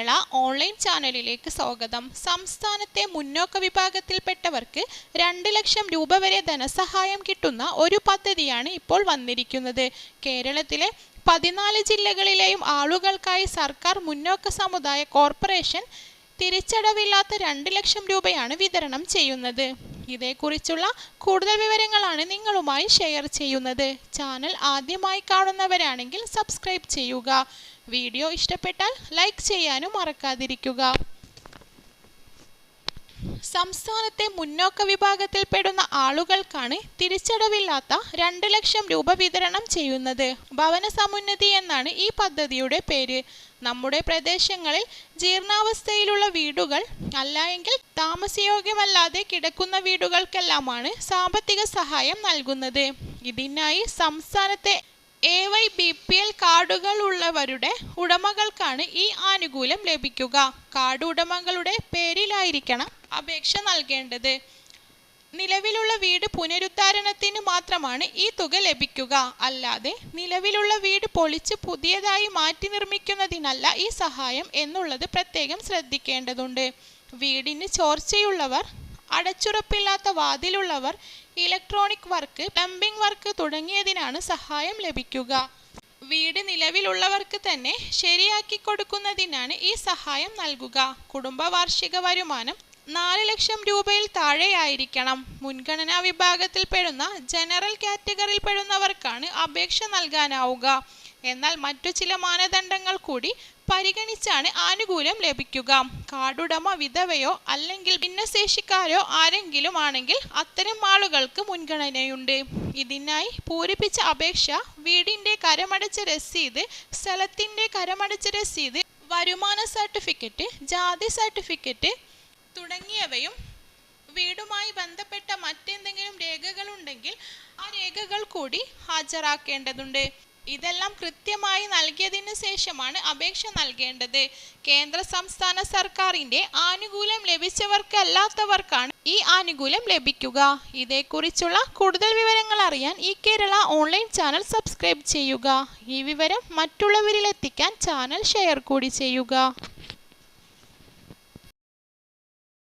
Kerala online ചാനലിലേക്ക് സ്വാഗതം. സംസ്ഥാനത്തെ മുന്നോക്ക വിഭാഗത്തിൽപ്പെട്ടവർക്ക് രണ്ട് ലക്ഷം രൂപ വരെ ധനസഹായം കിട്ടുന്ന ഒരു പദ്ധതിയാണ് ഇപ്പോൾ വന്നിരിക്കുന്നത്. കേരളത്തിലെ പതിനാല് ജില്ലകളിലെയും ആളുകൾക്കായി സർക്കാർ മുന്നോക്ക സമുദായ കോർപ്പറേഷൻ തിരിച്ചടവില്ലാത്ത രണ്ട് ലക്ഷം രൂപയാണ് വിതരണം ചെയ്യുന്നത്. ഇതേക്കുറിച്ചുള്ള കൂടുതൽ വിവരങ്ങളാണ് നിങ്ങളുമായി ഷെയർ ചെയ്യുന്നത്. ചാനൽ ആദ്യമായി കാണുന്നവരാണെങ്കിൽ സബ്സ്ക്രൈബ് ചെയ്യുക. വീഡിയോ ഇഷ്ടപ്പെട്ടാൽ ലൈക്ക് ചെയ്യാനും മറക്കാതിരിക്കുക. സംസ്ഥാനത്തെ മുന്നോക്ക വിഭാഗത്തിൽപ്പെടുന്ന ആളുകൾക്കാണ് തിരിച്ചടവില്ലാത്ത രണ്ട് ലക്ഷം രൂപ വിതരണം ചെയ്യുന്നത്. ഭവന സമുന്നതി എന്നാണ് ഈ പദ്ധതിയുടെ പേര്. നമ്മുടെ പ്രദേശങ്ങളിൽ ജീർണാവസ്ഥയിലുള്ള വീടുകൾ അല്ല എങ്കിൽ താമസയോഗ്യമല്ലാതെ കിടക്കുന്ന വീടുകൾക്കെല്ലാമാണ് സാമ്പത്തിക സഹായം നൽകുന്നത്. ഇതിനായി സംസ്ഥാനത്തെ A Y B P L കാർഡുകൾ ഉള്ളവരുടെ ഉടമകൾക്കാണ് ഈ ആനുകൂല്യം ലഭിക്കുക. കാർഡ് ഉടമകളുടെ പേരിലായിരിക്കണം അപേക്ഷ നൽകേണ്ടത്. നിലവിലുള്ള വീട് പുനരുദ്ധാരണത്തിന് മാത്രമാണ് ഈ തുക ലഭിക്കുക. അല്ലാതെ നിലവിലുള്ള വീട് പൊളിച്ച് പുതിയതായി മാറ്റി നിർമ്മിക്കുന്നതിനല്ല ഈ സഹായം എന്നുള്ളത് പ്രത്യേകം ശ്രദ്ധിക്കേണ്ടതുണ്ട്. വീടിന് ചോർച്ചയുള്ളവർ അടച്ചുറപ്പില്ലാത്ത വാതിലുള്ളവർ ഇലക്ട്രോണിക് വർക്ക് പ്ലംബിംഗ് വർക്ക് തുടങ്ങിയതിനാണ് സഹായം ലഭിക്കുക. വീട് നിലവിലുള്ളവർക്ക് തന്നെ ശരിയാക്കി കൊടുക്കുന്നതിനാണ് ഈ സഹായം നൽകുക. കുടുംബ വാർഷിക വരുമാനം നാല് ലക്ഷം രൂപയിൽ താഴെയായിരിക്കണം. മുൻഗണനാ വിഭാഗത്തിൽപ്പെടുന്ന ജനറൽ കാറ്റഗറിയിൽപ്പെടുന്നവർക്കാണ് അപേക്ഷ നൽകാനാവുക. എന്നാൽ മറ്റു ചില മാനദണ്ഡങ്ങൾ കൂടി പരിഗണിച്ചാണ് ആനുകൂല്യം ലഭിക്കുക. കാർഡുടമ വിധവയോ അല്ലെങ്കിൽ ഭിന്നശേഷിക്കാരോ ആരെങ്കിലും ആണെങ്കിൽ അത്തരം ആളുകൾക്ക് മുൻഗണനയുണ്ട്. ഇതിനായി പൂരിപ്പിച്ച അപേക്ഷ വീടിന്റെ കരമടച്ച രസീത് സ്ഥലത്തിന്റെ കരമടച്ച രസീത് വരുമാന സർട്ടിഫിക്കറ്റ് ജാതി സർട്ടിഫിക്കറ്റ് തുടങ്ങിയവയും വീടുമായി ബന്ധപ്പെട്ട മറ്റെന്തെങ്കിലും രേഖകളുണ്ടെങ്കിൽ ആ രേഖകൾ കൂടി ഹാജരാക്കേണ്ടതുണ്ട്. ഇതെല്ലാം കൃത്യമായി നൽകിയതിന് ശേഷമാണ് അപേക്ഷ നൽകേണ്ടത്. കേന്ദ്ര സംസ്ഥാന സർക്കാരിന്റെ ആനുകൂല്യം ലഭിച്ചവർക്കല്ലാത്തവർക്കാണ് ഈ ആനുകൂല്യം ലഭിക്കുക. ഇതേക്കുറിച്ചുള്ള കൂടുതൽ വിവരങ്ങൾ അറിയാൻ ഈ കേരള ഓൺലൈൻ ചാനൽ സബ്സ്ക്രൈബ് ചെയ്യുക. ഈ വിവരം മറ്റുള്ളവരിലെത്തിക്കാൻ ചാനൽ ഷെയർ കൂടി ചെയ്യുക.